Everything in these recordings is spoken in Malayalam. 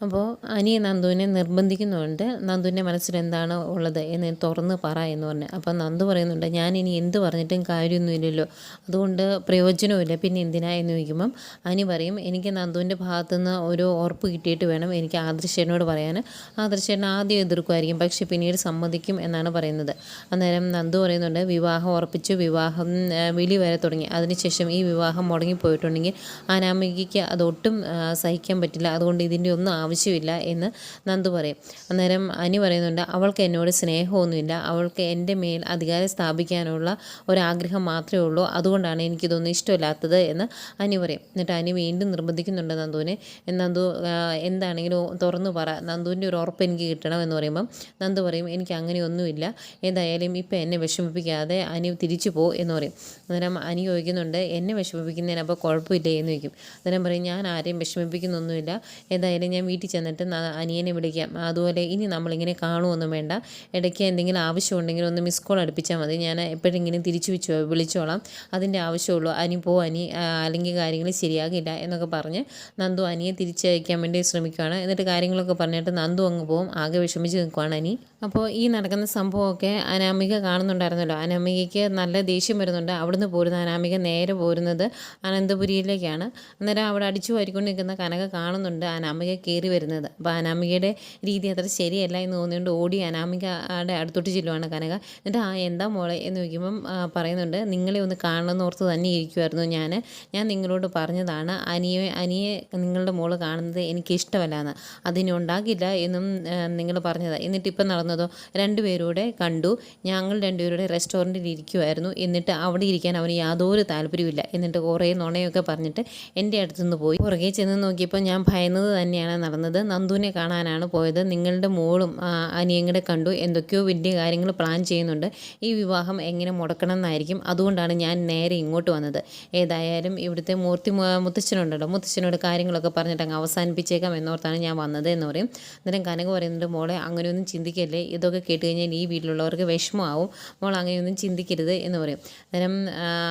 അപ്പോൾ അനിയെ നന്ദുവിനെ നിർബന്ധിക്കുന്നുണ്ട്. നന്ദുവിന്റെ മനസ്സിൽ എന്താണ് ഉള്ളത് എന്ന് തുറന്ന് പറ എന്ന് പറഞ്ഞു. അപ്പോൾ നന്ദു പറയുന്നുണ്ട് ഞാൻ ഇനി എന്ത് പറഞ്ഞിട്ടും കാര്യമൊന്നുമില്ലല്ലോ അതുകൊണ്ട് പ്രയോജനമില്ല പിന്നെ എന്തിനാ? എന്ന് ചോദിക്കുമ്പം അനി പറയും എനിക്ക് നന്ദുവിന്റെ ഭാഗത്തു നിന്ന് ഒരു ഉറപ്പ് കിട്ടിയിട്ട് വേണം എനിക്ക് ആദർശേനോട് പറയാൻ. ആദർശേന ആദ്യം എതിർക്കുമായിരിക്കും പക്ഷേ പിന്നീട് സമ്മതിക്കും എന്നാണ് പറയുന്നത്. അന്നേരം നന്ദു പറയുന്നുണ്ട് വിവാഹം ഉറപ്പിച്ചു. വിവാഹം വിളി വരെ തുടങ്ങി. അതിനുശേഷം ഈ വിവാഹം മുടങ്ങിപ്പോയിട്ടുണ്ടെങ്കിൽ അനാമികയ്ക്ക് അതൊട്ടും സഹിക്കാൻ പറ്റില്ല. അതുകൊണ്ട് ഇതിന്റെ ഒന്നും ആവശ്യമില്ല എന്ന് നന്ദു പറയും. അന്നേരം അനി പറയുന്നുണ്ട് അവൾക്ക് എന്നോട് സ്നേഹമൊന്നുമില്ല. അവൾക്ക് എന്റെ മേൽ അധികാരം സ്ഥാപിക്കാനുള്ള ഒരാഗ്രഹം മാത്രമേ ഉള്ളൂ. അതുകൊണ്ടാണ് എനിക്കിതൊന്നും ഇഷ്ടമില്ലാത്തത് എന്ന് അനി പറയും. എന്നിട്ട് അനി വീണ്ടും നിർബന്ധിക്കുന്നുണ്ട് നന്ദുവിനെ. നന്ദു എന്താണെങ്കിലും തുറന്നു പറ. നന്ദുവിന്റെ ഒരു ഉറപ്പ് എനിക്ക് കിട്ടണം എന്ന് പറയുമ്പം നന്ദു പറയും എനിക്ക് അങ്ങനെയൊന്നുമില്ല. എന്തായാലും ഇപ്പം എന്നെ വിഷമിപ്പിക്കാതെ അനി തിരിച്ചു പോ എന്ന് പറയും. അന്നേരം അനി ചോദിക്കുന്നുണ്ട് എന്നെ വിഷമിപ്പിക്കുന്നതിന് അപ്പോൾ കുഴപ്പമില്ലേ? എന്ന് ചോദിക്കും. അന്നേരം പറയും ഞാൻ ആരെയും വിഷമിപ്പിക്കുന്നൊന്നുമില്ല. എന്തായാലും ഞാൻ വീട്ടിൽ ചെന്നിട്ട് ന- അനിയനെ വിളിക്കാം. അതുപോലെ ഇനി നമ്മളിങ്ങനെ കാണുമൊന്നും വേണ്ട. ഇടയ്ക്ക് എന്തെങ്കിലും ആവശ്യമുണ്ടെങ്കിൽ ഒന്ന് മിസ് കോൾ അടുപ്പിച്ചാൽ മതി. ഞാൻ എപ്പോഴെങ്കിലും തിരിച്ചു വെച്ചോ വിളിച്ചോളാം. അതിന്റെ ആവശ്യമുള്ളൂ. അനി പോ അനി അല്ലെങ്കിൽ കാര്യങ്ങൾ ശരിയാകില്ല എന്നൊക്കെ പറഞ്ഞ് നന്ദു അനിയെ തിരിച്ചയക്കാൻ വേണ്ടി ശ്രമിക്കുകയാണ്. എന്നിട്ട് കാര്യങ്ങളൊക്കെ പറഞ്ഞിട്ട് നന്ദു അങ്ങ് പോകും ആകെ വിഷമിച്ച് നിൽക്കുവാണ് അനി. അപ്പോൾ ഈ നടക്കുന്ന സംഭവമൊക്കെ അനാമിക കാണുന്നുണ്ടായിരുന്നല്ലോ. അനാമികയ്ക്ക് നല്ല ദേഷ്യം വരുന്നുണ്ട്. അവിടുന്ന് പോരുന്ന അനാമിക നേരെ പോരുന്നത് അനന്തപുരിയിലേക്കാണ്. അന്നേരം അവിടെ അടിച്ചു വാരിക്കൊണ്ട് നിൽക്കുന്ന കനക കാണുന്നുണ്ട്. അനാമിക കയറി വരുന്നത്. അപ്പോൾ അനാമികയുടെ രീതി അത്ര ശരിയല്ല എന്ന് തോന്നിയുകൊണ്ട് ഓടി അനാമികയുടെ അടുത്തോട്ട് ചെല്ലുവാണ് കനക. എന്നിട്ട് ആ എന്താ മോളെ? എന്ന് ചോദിക്കുമ്പം പറയുന്നുണ്ട് നിങ്ങളെ ഒന്ന് കാണണമെന്ന് ഓർത്ത് തന്നെ ഇരിക്കുമായിരുന്നു ഞാൻ ഞാൻ നിങ്ങളോട് പറഞ്ഞതാണ് അനിയെ അനിയെ നിങ്ങളുടെ മോൾ കാണുന്നത് എനിക്ക് ഇഷ്ടമല്ലാന്ന്. അതിനുണ്ടാകില്ല എന്നും നിങ്ങൾ പറഞ്ഞത്. എന്നിട്ട് ഇപ്പം നടന്നതോ? രണ്ടുപേരൂടെ കണ്ടു. ഞങ്ങൾ രണ്ടുപേരുടെ റെസ്റ്റോറന്റിൽ ഇരിക്കുമായിരുന്നു എന്നിട്ട് അവിടെ ഇരിക്കാൻ അവന് യാതൊരു താല്പര്യമില്ല എന്നിട്ട് കുറേ നുണയൊക്കെ പറഞ്ഞിട്ട് എന്റെ അടുത്തുനിന്ന് പോയി. പുറകെ ചെന്ന് നോക്കിയപ്പോൾ ഞാൻ ഭയന്നത് തന്നെയാണ് നടന്നത്. നന്ദുവിനെ കാണാനാണ് പോയത്. നിങ്ങളുടെ മോളും അനിയങ്ങളെ കണ്ടു. എന്തൊക്കെയോ വലിയ കാര്യങ്ങൾ പ്ലാൻ ചെയ്യുന്നുണ്ട്. ഈ വിവാഹം എങ്ങനെ മുടക്കണം എന്നായിരിക്കും അതുകൊണ്ടാണ് ഞാൻ നേരെ ഇങ്ങോട്ട് വന്നത്. ഏതായാലും ഇവിടുത്തെ മൂർത്തി മുത്തച്ഛനുണ്ടല്ലോ. മുത്തച്ഛനോട് കാര്യങ്ങളൊക്കെ പറഞ്ഞിട്ട് അങ്ങ് അവസാനിപ്പിച്ചേക്കാം എന്നോർത്താണ് ഞാൻ വന്നത് എന്ന് പറയും. അന്നേരം കനക പറയുന്നുണ്ട് മോളെ അങ്ങനെയൊന്നും ചിന്തിക്കല്ലേ? ഇതൊക്കെ കേട്ട് കഴിഞ്ഞാൽ ഈ വീട്ടിലുള്ളവർക്ക് വിഷമമാവും. മോൾ അങ്ങനെയൊന്നും ചിന്തിക്കരുത് എന്ന് പറയും. അന്നേരം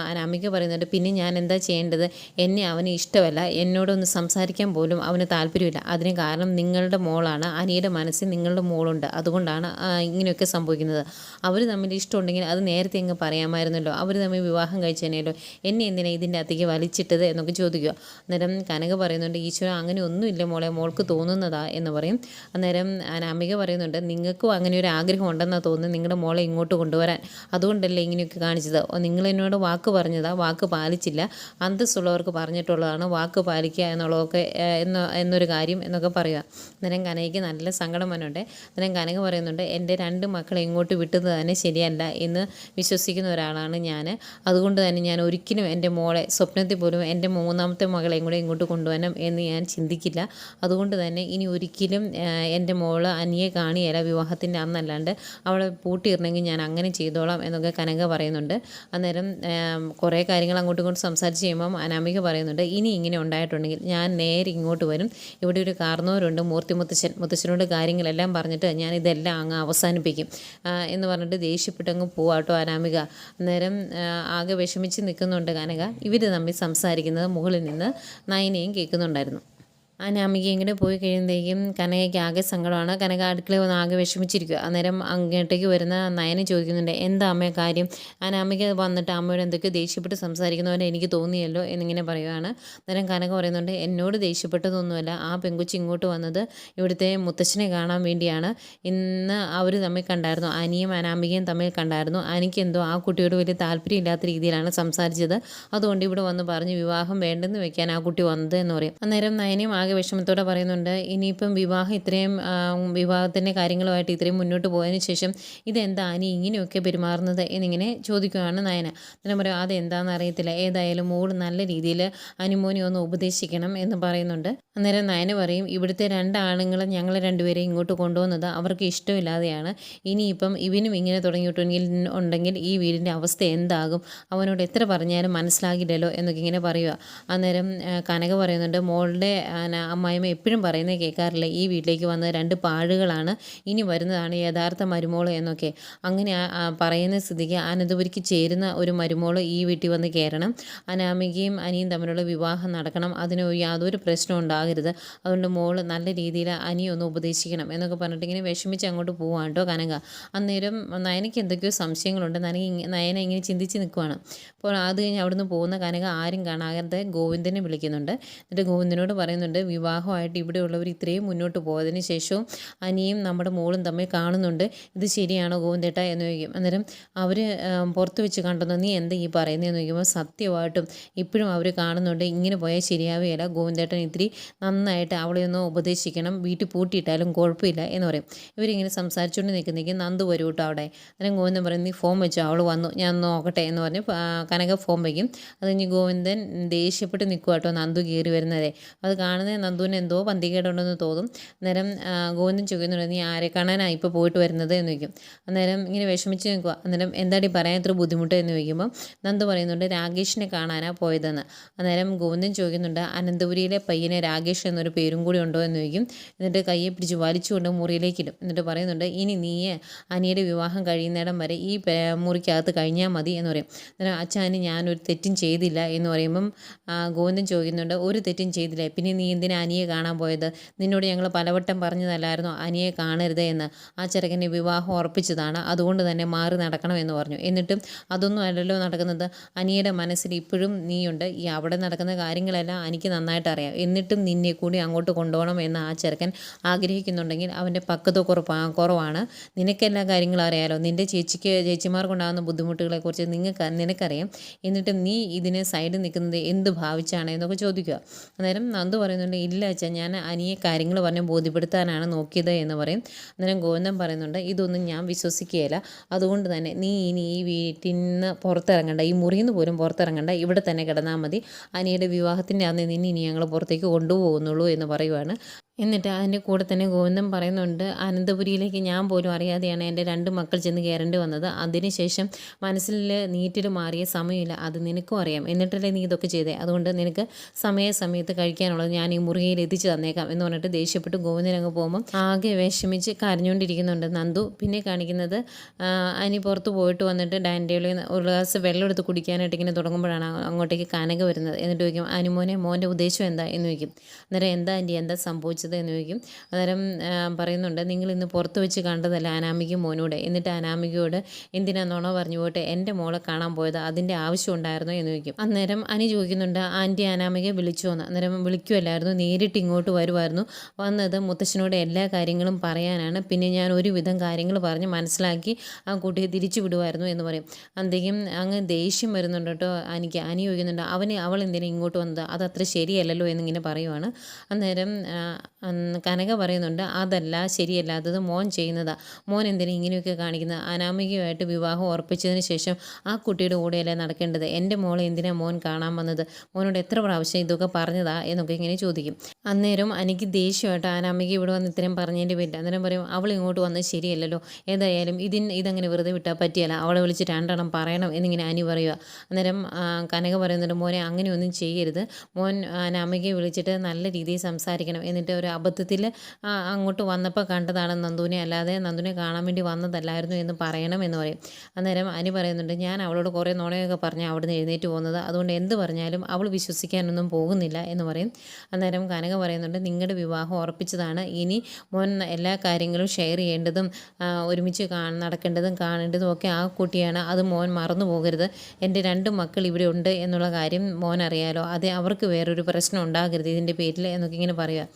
അനാമിക പറയുന്നുണ്ട് പിന്നെ ഞാൻ എന്താ ചെയ്യേണ്ടത്? എന്നെ അവന് ഇഷ്ടമല്ല. എന്നോടൊന്ന് സംസാരിക്കാൻ പോലും അവന് താല്പര്യമില്ല. അതിന് കാരണം നിങ്ങളുടെ മോളാണ്. അനിയുടെ മനസ്സിൽ നിങ്ങളുടെ മോളുണ്ട്. അതുകൊണ്ടാണ് ഇങ്ങനെയൊക്കെ സംഭവിക്കുന്നത്. അവർ തമ്മിൽ ഇഷ്ടമുണ്ടെങ്കിൽ അത് നേരത്തെ അങ്ങ് പറയാമായിരുന്നല്ലോ. അവർ തമ്മിൽ വിവാഹം കഴിച്ചതിനല്ലോ എന്നെ എന്തിനാണ് ഇതിന്റെ അകത്തേക്ക് വലിച്ചിട്ടത് എന്നൊക്കെ ചോദിക്കുക. അന്നേരം കനക പറയുന്നുണ്ട് ഈശ്വര അങ്ങനെ ഒന്നുമില്ല മോളെ. മോൾക്ക് തോന്നുന്നതാ എന്ന് പറയും. അന്നേരം അനാമിക പറയുന്നുണ്ട് നിങ്ങൾക്കും അങ്ങനെ ഒരു ആഗ്രഹം ഉണ്ടെന്നാണ് തോന്നുന്നത് നിങ്ങളുടെ മോളെ ഇങ്ങോട്ട് കൊണ്ടുവരാൻ. അതുകൊണ്ടല്ലേ ഇങ്ങനെയൊക്കെ കാണിച്ചത്? നിങ്ങൾ എന്നോട് വാക്ക് പറഞ്ഞതാ. വാക്ക് പാലിച്ചില്ല. അന്തസ്സുള്ളവർക്ക് പറഞ്ഞിട്ടുള്ളതാണ് വാക്ക് പാലിക്കുക എന്നുള്ളതൊക്കെ എന്ന എന്നൊരു കാര്യം എന്നൊക്കെ പറയുക. അന്നേരം കനകയ്ക്ക് നല്ല സങ്കടം വന്നുണ്ട് അന്നേരം കനക പറയുന്നുണ്ട് എന്റെ രണ്ട് മക്കളെ ഇങ്ങോട്ട് വിട്ടത് തന്നെ ശരിയല്ല എന്ന് വിശ്വസിക്കുന്ന ഒരാളാണ് ഞാൻ അതുകൊണ്ട് തന്നെ ഞാൻ ഒരിക്കലും എന്റെ മോളെ സ്വപ്നത്തിൽ പോലും എന്റെ മൂന്നാമത്തെ മകളെയും കൂടെ ഇങ്ങോട്ട് കൊണ്ടുവരണം എന്ന് ഞാൻ ചിന്തിക്കില്ല. അതുകൊണ്ട് തന്നെ ഇനി ഒരിക്കലും എന്റെ മോൾ അനിയെ കാണിയല്ല വിവാഹത്തിന്റെ അന്നല്ലാണ്ട്. അവളെ പൂട്ടിയിരുന്നെങ്കിൽ ഞാൻ അങ്ങനെ ചെയ്തോളാം എന്നൊക്കെ കനക പറയുന്നുണ്ട്. അന്നേരം കുറേ കാര്യങ്ങൾ അങ്ങോട്ടും ഇങ്ങോട്ടും സംസാരിച്ച് കഴിയുമ്പം അനാമിക പറയുന്നുണ്ട് ഇനി ഇങ്ങനെ ഉണ്ടായിട്ടുണ്ടെങ്കിൽ ഞാൻ നേരെ ഇങ്ങോട്ട് വരും. ഇവിടെ ഒരു കാർന്നവരുണ്ട് മൂർത്തി മുത്തശ്ശൻ മുത്തശ്ശനോട് കാര്യങ്ങളെല്ലാം പറഞ്ഞിട്ട് ഞാൻ ഇതെല്ലാം അങ്ങ് അവസാനിപ്പിക്കും. എന്ന് പറഞ്ഞിട്ട് ദേഷ്യപ്പെട്ടങ്ങ് പോവാട്ടോ അനാമിക. അന്നേരം ആകെ വിഷമിച്ച് നിൽക്കുന്നുണ്ട് കനക. ഇവർ തമ്മിൽ സംസാരിക്കുന്നത് മുകളിൽ നിന്ന് നയനയും കേൾക്കുന്നുണ്ടായിരുന്നു. അനാമിക ഇങ്ങനെ പോയി കഴിയുമ്പോഴേക്കും കനകയ്ക്ക് ആകെ സങ്കടമാണ്. കനക അടുക്കളയിൽ വന്ന് ആകെ വിഷമിച്ചിരിക്കുക. അന്നേരം അങ്ങോട്ടേക്ക് വരുന്ന നയനെ ചോദിക്കുന്നുണ്ട് എന്താ അമ്മയെ കാര്യം? അനാമിക വന്നിട്ട് അമ്മയോട് എന്തൊക്കെ ദേഷ്യപ്പെട്ട് സംസാരിക്കുന്നവരെ എനിക്ക് തോന്നിയല്ലോ എന്നിങ്ങനെ പറയുവാണ്. അന്നേരം കനക പറയുന്നുണ്ട് എന്നോട് ദേഷ്യപ്പെട്ടതൊന്നുമല്ല. ആ പെങ്കുച്ചി ഇങ്ങോട്ട് വന്നത് ഇവിടുത്തെ മുത്തച്ഛനെ കാണാൻ വേണ്ടിയാണ്. ഇന്ന് അവർ തമ്മിൽ കണ്ടായിരുന്നു. അനിയും അനാമികയും തമ്മിൽ കണ്ടായിരുന്നു. എനിക്കെന്തോ ആ കുട്ടിയോട് വലിയ താല്പര്യമില്ലാത്ത രീതിയിലാണ് സംസാരിച്ചത്. അതുകൊണ്ട് ഇവിടെ വന്ന് പറഞ്ഞ് വിവാഹം വേണ്ടെന്ന് വെക്കാൻ ആ കുട്ടി വന്നത് എന്ന് പറയും. അന്നേരം നയനയും വിഷമത്തോടെ പറയുന്നുണ്ട് ഇനിയിപ്പം വിവാഹം ഇത്രയും വിവാഹത്തിന്റെ കാര്യങ്ങളുമായിട്ട് ഇത്രയും മുന്നോട്ട് പോയതിന് ശേഷം ഇതെന്താ? ഇനി ഇങ്ങനെയൊക്കെ പെരുമാറുന്നത്? എന്നിങ്ങനെ ചോദിക്കുകയാണ് നയന. അന്നേരം പറയും അതെന്താണെന്ന് അറിയത്തില്ല. ഏതായാലും മോൾ നല്ല രീതിയിൽ അനുമോനെ ഒന്ന് ഉപദേശിക്കണം എന്ന് പറയുന്നുണ്ട്. അന്നേരം നയന പറയും ഇവിടുത്തെ രണ്ടാണുങ്ങൾ ഞങ്ങൾ രണ്ടുപേരെയും ഇങ്ങോട്ട് കൊണ്ടുവന്നത് അവർക്ക് ഇഷ്ടമില്ലാതെയാണ്. ഇനിയിപ്പം ഇവനും ഇങ്ങനെ തുടങ്ങിയിട്ടുണ്ടെങ്കിൽ ഉണ്ടെങ്കിൽ ഈ വീടിന്റെ അവസ്ഥ എന്താകും? അവനോട് എത്ര പറഞ്ഞാലും മനസ്സിലാകില്ലല്ലോ എന്നൊക്കെ ഇങ്ങനെ പറയുക. അന്നേരം കനക പറയുന്നുണ്ട് മോളുടെ അമ്മായിമ്മ എപ്പോഴും പറയുന്നത് കേൾക്കാറില്ല ഈ വീട്ടിലേക്ക് വന്ന രണ്ട് പാഴുകളാണ് ഇനി വരുന്നതാണ് യഥാർത്ഥ മരുമോൾ എന്നൊക്കെ. അങ്ങനെ പറയുന്ന സ്ഥിതിക്ക് അനന്തപുരിക്ക് ചേരുന്ന ഒരു മരുമോൾ ഈ വീട്ടിൽ വന്ന് കയറണം. അനാമികയും അനിയും തമ്മിലുള്ള വിവാഹം നടക്കണം. അതിന് യാതൊരു പ്രശ്നം ഉണ്ടാകരുത്. അതുകൊണ്ട് മോൾ നല്ല രീതിയിൽ അനിയൊന്ന് ഉപദേശിക്കണം എന്നൊക്കെ പറഞ്ഞിട്ട് ഇങ്ങനെ വിഷമിച്ച് അങ്ങോട്ട് പോവാണ് കേട്ടോ കനക. അന്നേരം നയനയ്ക്ക് എന്തൊക്കെയോ സംശയങ്ങളുണ്ട്. നനക നയന ഇങ്ങനെ ചിന്തിച്ച് നിൽക്കുവാണ്. അപ്പോൾ അത് കഴിഞ്ഞ് അവിടുന്ന് പോകുന്ന കനക ആരും കാണാതെ ഗോവിന്ദനെ വിളിക്കുന്നുണ്ട്. എന്നിട്ട് ഗോവിന്ദനോട് പറയുന്നുണ്ട് വിവാഹമായിട്ട് ഇവിടെയുള്ളവർ ഇത്രയും മുന്നോട്ട് പോയതിന് ശേഷവും അനിയും നമ്മുടെ മോളും തമ്മിൽ കാണുന്നുണ്ട്. ഇത് ശരിയാണോ ഗോവിന്ദേട്ട എന്ന് ചോദിക്കും. അന്നേരം അവർ പുറത്ത് വെച്ച് കണ്ടെന്ന് നീ എന്താ ഈ പറയുന്നതെന്ന് ചോദിക്കുമ്പോൾ സത്യമായിട്ടും ഇപ്പോഴും അവർ കാണുന്നുണ്ട്. ഇങ്ങനെ പോയാൽ ശരിയാവുകയില്ല. ഗോവിന്ദേട്ടൻ ഇത്തിരി നന്നായിട്ട് അവളെ ഒന്ന് ഉപദേശിക്കണം. വീട്ടിൽ പൂട്ടിയിട്ടാലും കുഴപ്പമില്ല എന്ന് പറയും. ഇവരിങ്ങനെ സംസാരിച്ചുകൊണ്ട് നിൽക്കുന്നെങ്കിൽ നന്ദു വരും കേട്ടോ അവിടെ. അന്നേരം ഗോവിന്ദൻ പറയും നീ ഫോം വെച്ചോ? അവൾ വന്നു. ഞാൻ നോക്കട്ടെ എന്ന് പറഞ്ഞ് കനക ഫോം വയ്ക്കും അത് കഴിഞ്ഞ് ഗോവിന്ദൻ ദേഷ്യപ്പെട്ട് നിൽക്കുക കേട്ടോ നന്ദു കയറി വരുന്നതേ. അത് കാണുന്ന നന്ദുവിന് എന്തോ പന്തികേടുണ്ടെന്ന് തോന്നും. അന്നേരം ഗോവിന്ദൻ ചോദിക്കുന്നുണ്ട് നീ ആരെ കാണാനാണ് ഇപ്പോൾ പോയിട്ട് വരുന്നത്? എന്ന് ചോദിക്കും. അന്നേരം ഇങ്ങനെ വിഷമിച്ച് നിൽക്കുക അന്നേരം എന്താടി പറയാൻ ഇത്ര ബുദ്ധിമുട്ട്? എന്ന് ചോദിക്കുമ്പോൾ നന്ദു പറയുന്നുണ്ട് രാകേഷിനെ കാണാനാണ് പോയതെന്ന്. അന്നേരം ഗോവിന്ദൻ ചോദിക്കുന്നുണ്ട് അനന്തപുരിയിലെ പയ്യനെ രാകേഷ് എന്നൊരു പേരും കൂടി ഉണ്ടോ? എന്ന് ചോദിക്കും. എന്നിട്ട് കയ്യെ പിടിച്ച് വലിച്ചുകൊണ്ട് മുറിയിലേക്ക് ഇടും. എന്നിട്ട് പറയുന്നുണ്ട് ഇനി നീയെ അനിയുടെ വിവാഹം കഴിയുന്നിടം വരെ ഈ മുറിക്കകത്ത് കഴിഞ്ഞാൽ മതി എന്ന് പറയും. അന്നേരം അച്ഛാന് ഞാനൊരു തെറ്റും ചെയ്തില്ല എന്ന് പറയുമ്പം ഗോവിന്ദൻ ചോദിക്കുന്നുണ്ട് ഒരു തെറ്റും ചെയ്തില്ല. പിന്നെ നീ എന്തിനാ അനിയെ കാണാൻ പോയത്? നിന്നോട് ഞങ്ങൾ പലവട്ടം പറഞ്ഞതല്ലായിരുന്നോ? അനിയെ കാണരുത് എന്ന്. ആ ചെറുക്കന്റെ വിവാഹം ഉറപ്പിച്ചതാണ്. അതുകൊണ്ട് തന്നെ മാറി നടക്കണമെന്ന് പറഞ്ഞു. എന്നിട്ടും അതൊന്നും അല്ലല്ലോ നടക്കുന്നത്. അനിയുടെ മനസ്സിൽ ഇപ്പോഴും നീയുണ്ട്. ഈ അവിടെ നടക്കുന്ന കാര്യങ്ങളെല്ലാം എനിക്ക് നന്നായിട്ട് അറിയാം. എന്നിട്ടും നിന്നെ കൂടി അങ്ങോട്ട് കൊണ്ടുപോകണം എന്ന് ആ ചെറുക്കൻ ആഗ്രഹിക്കുന്നുണ്ടെങ്കിൽ അവന്റെ പക്കത്ത് കുറവ് കുറവാണ്. നിനക്കെല്ലാ കാര്യങ്ങളും അറിയാലോ? നിന്റെ ചേച്ചിക്ക് ചേച്ചിമാർക്കുണ്ടാകുന്ന ബുദ്ധിമുട്ടുകളെക്കുറിച്ച് നിങ്ങൾക്ക് നിനക്കറിയാം. എന്നിട്ടും നീ ഇതിനെ സൈഡിൽ നിൽക്കുന്നത് എന്ത് ഭാവിച്ചാണ് എന്നൊക്കെ ചോദിക്കുക. അന്നേരം നന്ദു പറയുന്നുണ്ട് ഇല്ല അച്ഛാ ഞാൻ അനിയെ കാര്യങ്ങൾ പറഞ്ഞ് ബോധ്യപ്പെടുത്താനാണ് നോക്കിയത് എന്ന് പറയും. അന്നേരം ഗോവിന്ദൻ പറയുന്നുണ്ട് ഇതൊന്നും ഞാൻ വിശ്വസിക്കുകയില്ല. അതുകൊണ്ട് തന്നെ നീ ഇനി ഈ വീട്ടിൽ നിന്ന് പുറത്തിറങ്ങണ്ട ഈ മുറിയിൽ നിന്ന് പോലും പുറത്തിറങ്ങണ്ട. ഇവിടെ തന്നെ കിടന്നാൽ മതി. അനിയുടെ വിവാഹത്തിന്റെ അന്ന് നിന്നെ ഇനി ഞങ്ങൾ പുറത്തേക്ക് കൊണ്ടുപോകുന്നുള്ളൂ എന്ന് പറയുവാണ്. എന്നിട്ട് അതിന്റെ കൂടെ തന്നെ ഗോവിന്ദൻ പറയുന്നുണ്ട് അനന്തപുരിയിലേക്ക് ഞാൻ പോലും അറിയാതെയാണ് എന്റെ രണ്ട് മക്കൾ ചെന്ന് കയറേണ്ടി വന്നത്. അതിനുശേഷം മനസ്സിൽ നീറ്റിൽ മാറിയ സമയമില്ല. അത് നിനക്കും അറിയാം. എന്നിട്ടല്ലേ നീ ഇതൊക്കെ ചെയ്തേ? അതുകൊണ്ട് നിനക്ക് സമയസമയത്ത് കഴിക്കാനുള്ളത് ഞാൻ ഈ മുറിയിൽ എത്തിച്ചു തന്നേക്കാം. എന്ന് പറഞ്ഞിട്ട് ദേഷ്യപ്പെട്ട് ഗോവിന്ദൻ അങ്ങ് പോകുമ്പം ആകെ വിഷമിച്ച് കരഞ്ഞുകൊണ്ടിരിക്കുന്നുണ്ട് നന്ദു. പിന്നെ കാണിക്കുന്നത് അനി പുറത്ത് പോയിട്ട് വന്നിട്ട് ഡൈനിങ് ഒരു ഗ്ലാസ് വെള്ളം എടുത്ത് കുടിക്കാനായിട്ട് ഇങ്ങനെ തുടങ്ങുമ്പോഴാണ് അങ്ങോട്ടേക്ക് കനക വരുന്നത്. എന്നിട്ട് ചോദിക്കും അനുമോനെ മോന്റെ ഉദ്ദേശം എന്താ? എന്ന് ചോദിക്കും. അന്നേരം എന്താ ആന്റി? എന്താ സംഭവിച്ചത്? വിളിച്ചത് എന്ന് ചോദിക്കും. അന്നേരം പറയുന്നുണ്ട് നിങ്ങൾ ഇന്ന് പുറത്ത് വെച്ച് കണ്ടതല്ല അനാമികയും മോനോട്. എന്നിട്ട് അനാമികയോട് എന്തിനാണെന്നോണോ പറഞ്ഞു പോട്ടെ എന്റെ മോളെ കാണാൻ പോയത് അതിന്റെ ആവശ്യം ഉണ്ടായിരുന്നോ എന്ന് ചോദിക്കും. അന്നേരം അനി ചോദിക്കുന്നുണ്ട് ആന്റി അനാമികയെ വിളിച്ചു എന്ന് അന്നേരം വിളിക്കുമല്ലായിരുന്നു നേരിട്ട് ഇങ്ങോട്ട് വരുമായിരുന്നു വന്നത് മുത്തശ്ശനോട് എല്ലാ കാര്യങ്ങളും പറയാനാണ്. പിന്നെ ഞാൻ ഒരുവിധം കാര്യങ്ങൾ പറഞ്ഞ് മനസ്സിലാക്കി ആ കുട്ടിയെ തിരിച്ചു വിടുമായിരുന്നു എന്ന് പറയും. അന്തേക്കും അങ്ങ് ദേഷ്യം വരുന്നുണ്ട് കേട്ടോ എനിക്ക് അനി ചോദിക്കുന്നുണ്ട് അവന് അവൾ എന്തിനാ ഇങ്ങോട്ട് വന്നത്? അത് അത്ര ശരിയല്ലല്ലോ എന്നിങ്ങനെ പറയുവാണ്. അന്നേരം കനക പറയുന്നുണ്ട് അതല്ല ശരിയല്ല ശരിയല്ലാത്തത് മോൻ ചെയ്യുന്നതാണ് മോൻ എന്തിനാ ഇങ്ങനെയൊക്കെ കാണിക്കുന്നത് അനാമികമായിട്ട് വിവാഹം ഉറപ്പിച്ചതിന് ശേഷം ആ കുട്ടിയുടെ കൂടെയല്ലേ നടക്കേണ്ടത്? എന്റെ മോളെ എന്തിനാ മോൻ കാണാൻ വന്നത്? മോനോട് എത്ര പ്രാവശ്യം ഇതൊക്കെ പറഞ്ഞതാ? എന്നൊക്കെ ഇങ്ങനെ ചോദിക്കും. അന്നേരം എനിക്ക് ദേഷ്യമായിട്ട് അനാമിക ഇവിടെ വന്ന് ഇത്രയും പറഞ്ഞതിന്റെ പേരിൽ അന്നേരം പറയും അവൾ ഇങ്ങോട്ട് വന്നത് ശരിയല്ലല്ലോ. ഏതായാലും ഇതിന് ഇതങ്ങനെ വെറുതെ വിട്ടാൽ പറ്റിയല്ല. അവളെ വിളിച്ച് രണ്ടെണ്ണം പറയണം എന്നിങ്ങനെ അനി പറയുക അന്നേരം കനക പറയുന്നുണ്ട് മോനെ അങ്ങനെയൊന്നും ചെയ്യരുത്. മോൻ അനാമികയെ വിളിച്ചിട്ട് നല്ല രീതിയിൽ സംസാരിക്കണം എന്നിട്ട് ഒരു അബദ്ധത്തിൽ അങ്ങോട്ട് വന്നപ്പോൾ കണ്ടതാണ് നന്ദുവിനെ. അല്ലാതെ നന്ദുവിനെ കാണാൻ വേണ്ടി വന്നതല്ലായിരുന്നു എന്ന് പറയണം എന്ന് പറയും. അന്നേരം അനി പറയുന്നുണ്ട് ഞാൻ അവളോട് കുറേ നുണയൊക്കെ പറഞ്ഞ് അവിടുന്ന് എഴുന്നേറ്റ് പോകുന്നത്. അതുകൊണ്ട് എന്ത് പറഞ്ഞാലും അവൾ വിശ്വസിക്കാനൊന്നും പോകുന്നില്ല എന്ന് പറയും. അന്നേരം കനക പറയുന്നുണ്ട് നിങ്ങളുടെ വിവാഹം ഉറപ്പിച്ചതാണ്. ഇനി മോൻ എല്ലാ കാര്യങ്ങളും ഷെയർ ചെയ്യേണ്ടതും ഒരുമിച്ച് നടക്കേണ്ടതും കാണേണ്ടതും ഒക്കെ ആ കുട്ടിയാണ്. അത് മോൻ മറന്നു പോകരുത്. എന്റെ രണ്ട് മക്കൾ ഇവിടെ ഉണ്ട് എന്നുള്ള കാര്യം മോൻ അറിയാലോ. അതെ അവർക്ക് വേറൊരു പ്രശ്നം ഉണ്ടാകരുത് ഇതിന്റെ പേരിൽ എന്നൊക്കെ ഇങ്ങനെ പറയുക.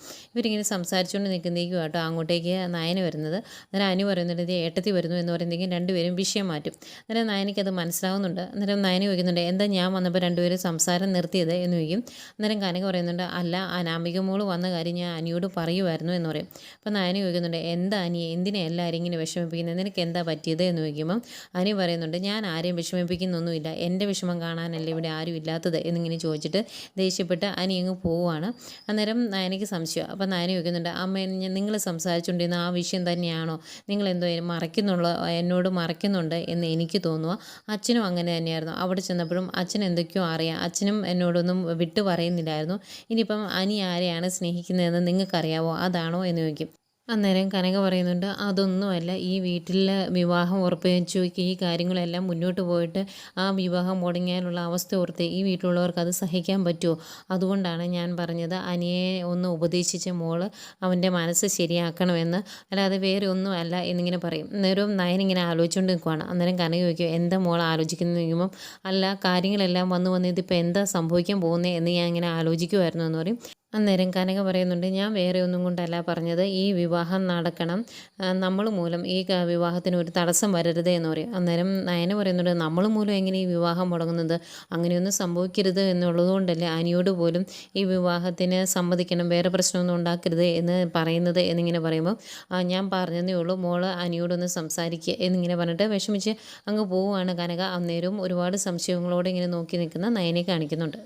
ഇവരിങ്ങനെ സംസാരിച്ചുകൊണ്ട് നിൽക്കുന്നേക്കും കേട്ടോ അങ്ങോട്ടേക്ക് നയന വരുന്നത്. അന്നേരം അനു പറയുന്നുണ്ട് ഇത് ഏട്ടത്തി വരുന്നു എന്ന് പറയുന്നെങ്കിൽ രണ്ടുപേരും വിഷയം മാറ്റും. അന്നേരം നയനയ്ക്കത് മനസ്സിലാവുന്നുണ്ട്. അന്നേരം നയന ചോദിക്കുന്നുണ്ട് എന്താ ഞാൻ വന്നപ്പോൾ രണ്ടുപേരും സംസാരം നിർത്തിയത്? എന്ന് ചോദിക്കും. അന്നേരം കനക പറയുന്നുണ്ട് അല്ല അനാമിക മോൾ വന്ന കാര്യം ഞാൻ അനിയോട് പറയുമായിരുന്നു എന്ന് പറയും. അപ്പം നയന ചോദിക്കുന്നുണ്ട് എന്താ അനി എന്തിനെ എല്ലാവരും ഇങ്ങനെ വിഷമിപ്പിക്കുന്നത്? നിനക്ക് എന്താ പറ്റിയത്? എന്ന് ചോദിക്കുമ്പം അനി പറയുന്നുണ്ട് ഞാൻ ആരെയും വിഷമിപ്പിക്കുന്നൊന്നുമില്ല. എന്റെ വിഷമം കാണാനല്ലേ ഇവിടെ ആരും ഇല്ലാത്തത് എന്നിങ്ങനെ ചോദിച്ചിട്ട് ദേഷ്യപ്പെട്ട് അനി അങ്ങ് പോവുകയാണ് അന്നേരം നയനയ്ക്ക് സംശയം. അപ്പം നയന ചോദിക്കുന്നുണ്ട് അമ്മ നിങ്ങൾ സംസാരിച്ചുകൊണ്ടിരുന്ന ആ വിഷയം തന്നെയാണോ? നിങ്ങൾ എന്തോ മറയ്ക്കുന്നുള്ള എന്നോട് മറയ്ക്കുന്നുണ്ട് എന്ന് എനിക്ക് തോന്നുക അച്ഛനും അങ്ങനെ തന്നെയായിരുന്നു. അവിടെ ചെന്നപ്പോഴും അച്ഛൻ എന്തൊക്കെയോ അറിയാം. അച്ഛനും എന്നോടൊന്നും വിട്ടു പറയുന്നില്ലായിരുന്നു ഇനിയിപ്പം അനി ആരെയാണ് സ്നേഹിക്കുന്നതെന്ന് നിങ്ങൾക്കറിയാവോ? അതാണോ? എന്ന് ചോദിക്കും. അന്നേരം കനക പറയുന്നുണ്ട് അതൊന്നുമല്ല ഈ വീട്ടിൽ വിവാഹം ഉറപ്പിച്ചു ഈ കാര്യങ്ങളെല്ലാം മുന്നോട്ട് പോയിട്ട് ആ വിവാഹം മുടങ്ങിയാലുള്ള അവസ്ഥ ഓർത്ത് ഈ വീട്ടിലുള്ളവർക്ക് അത് സഹിക്കാൻ പറ്റുമോ അതുകൊണ്ടാണ് ഞാൻ പറഞ്ഞത് അനിയെ ഒന്ന് ഉപദേശിച്ച മോൾ അവന്റെ മനസ്സ് ശരിയാക്കണമെന്ന്. അല്ലാതെ വേറെ ഒന്നും അല്ല എന്നിങ്ങനെ പറയും. അന്നേരം നയനിങ്ങനെ ആലോചിച്ചുകൊണ്ട് നിൽക്കുവാണ്. അന്നേരം കനക ചോദിക്കും എന്താ മോൾ ആലോചിക്കുന്നത്? ചോദിക്കുമ്പം അല്ല കാര്യങ്ങളെല്ലാം വന്നു വന്ന് ഇതിപ്പോൾ എന്താ സംഭവിക്കാൻ പോകുന്നത് എന്ന് ഞാൻ ഇങ്ങനെ ആലോചിക്കുമായിരുന്നു എന്ന് പറയും. അന്നേരം കനക പറയുന്നുണ്ട് ഞാൻ വേറെ ഒന്നും കൊണ്ടല്ല പറഞ്ഞത് ഈ വിവാഹം നടക്കണം. നമ്മൾ മൂലം ഈ വിവാഹത്തിന് ഒരു തടസ്സം വരരുത് എന്ന് പറയും. അന്നേരം നയന പറയുന്നുണ്ട് നമ്മൾ മൂലം എങ്ങനെ ഈ വിവാഹം മുടങ്ങുന്നത്? അങ്ങനെയൊന്നും സംഭവിക്കരുത് എന്നുള്ളത് കൊണ്ടല്ലേ അനിയോട് പോലും ഈ വിവാഹത്തിന് സമ്മതിക്കണം വേറെ പ്രശ്നമൊന്നും ഉണ്ടാക്കരുത് എന്ന് പറയുന്നത്? എന്നിങ്ങനെ പറയുമ്പോൾ "ആ, ഞാൻ പറഞ്ഞതേ ഉള്ളൂ മോൾ അനിയോടൊന്ന് സംസാരിക്കുക എന്നിങ്ങനെ പറഞ്ഞിട്ട് വിഷമിച്ച് അങ്ങ് പോവുകയാണ് കനക. അന്നേരവും ഒരുപാട് സംശയങ്ങളോടെ ഇങ്ങനെ നോക്കി നിൽക്കുന്ന നയനെ കാണിക്കുന്നുണ്ട്.